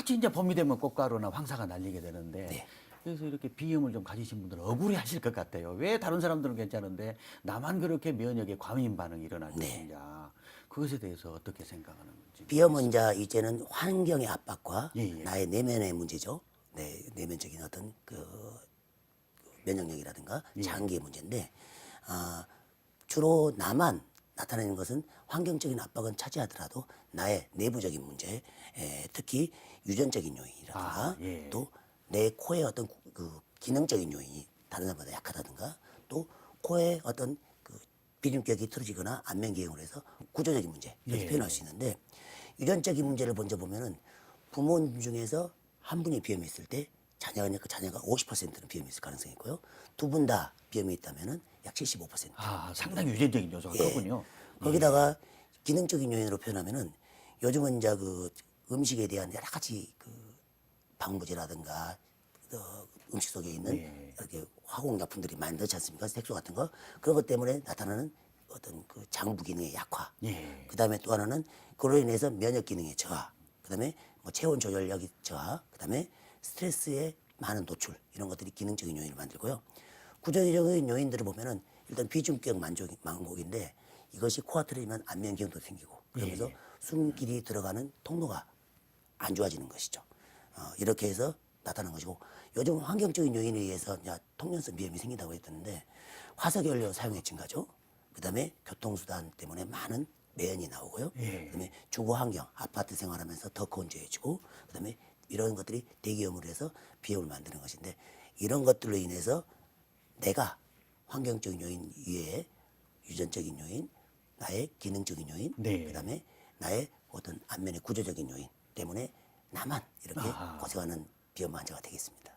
똑같이 이제 봄이 되면 꽃가루나 황사가 날리게 되는데 네. 그래서 이렇게 비염을 좀 가지신 분들은 억울해하실 것 같아요. 왜 다른 사람들은 괜찮은데 나만 그렇게 면역에 과민 반응이 일어날 네. 것인가? 그것에 대해서 어떻게 생각하는지. 비염은 이제 이제는 환경의 압박과 예, 예. 나의 내면의 문제죠. 내 내면적인 어떤 그 면역력이라든가 예. 장기의 문제인데 아, 주로 나만 나타내는 것은 환경적인 압박은 차지하더라도 나의 내부적인 문제, 에, 특히 유전적인 요인이라든가 아, 예. 또내 코의 어떤 구- 그 기능적인 요인이 다른 사람보다 약하다든가 또 코의 어떤 그 비림격이 틀어지거나 안면 기형으로 해서 구조적인 문제 이렇게 예. 표현할 수 있는데 유전적인 문제를 먼저 보면은 부모 중에서 한 분이 비염이 있을 때 자녀가 그 자녀가 50%는 비염이 있을 가능성이 있고요. 두 분 다 비염이 있다면은 약 75%. 아, 상당히 유전적인 요소가 예. 크군요. 거기다가 기능적인 요인으로 표현하면은 요즘은 이제 그 음식에 대한 여러 가지 그 방부제라든가 어, 음식 속에 있는 예. 이렇게 화공약품들이 많이 넣지 않습니까? 색소 같은 거 그런 것 때문에 나타나는 어떤 그 장부 기능의 약화. 예. 그 다음에 또 하나는 그로 인해서 면역 기능의 저하. 그 다음에 뭐 체온 조절력이 저하. 그 다음에 스트레스에 많은 노출 이런 것들이 기능적인 요인을 만들고요. 구조적인 요인들을 보면은 일단 비중격 만족 만곡인데 이것이 코가 틀어지면 안면기형도 생기고 그러면서 예. 숨길이 들어가는 통로가 안 좋아지는 것이죠. 어, 이렇게 해서 나타난 것이고 요즘 환경적인 요인에 의해서 이제 통연성 비염이 생긴다고 했었는데 화석연료 사용의 증가죠. 그다음에 교통수단 때문에 많은 매연이 나오고요. 예. 그다음에 주거 환경, 아파트 생활하면서 더 건조해지고 그다음에 이런 것들이 대기염으로 해서 비염을 만드는 것인데 이런 것들로 인해서 내가 환경적인 요인 이외에 유전적인 요인, 나의 기능적인 요인, 네. 그다음에 나의 어떤 안면의 구조적인 요인 때문에 나만 이렇게 아하. 고생하는 비염 환자가 되겠습니다.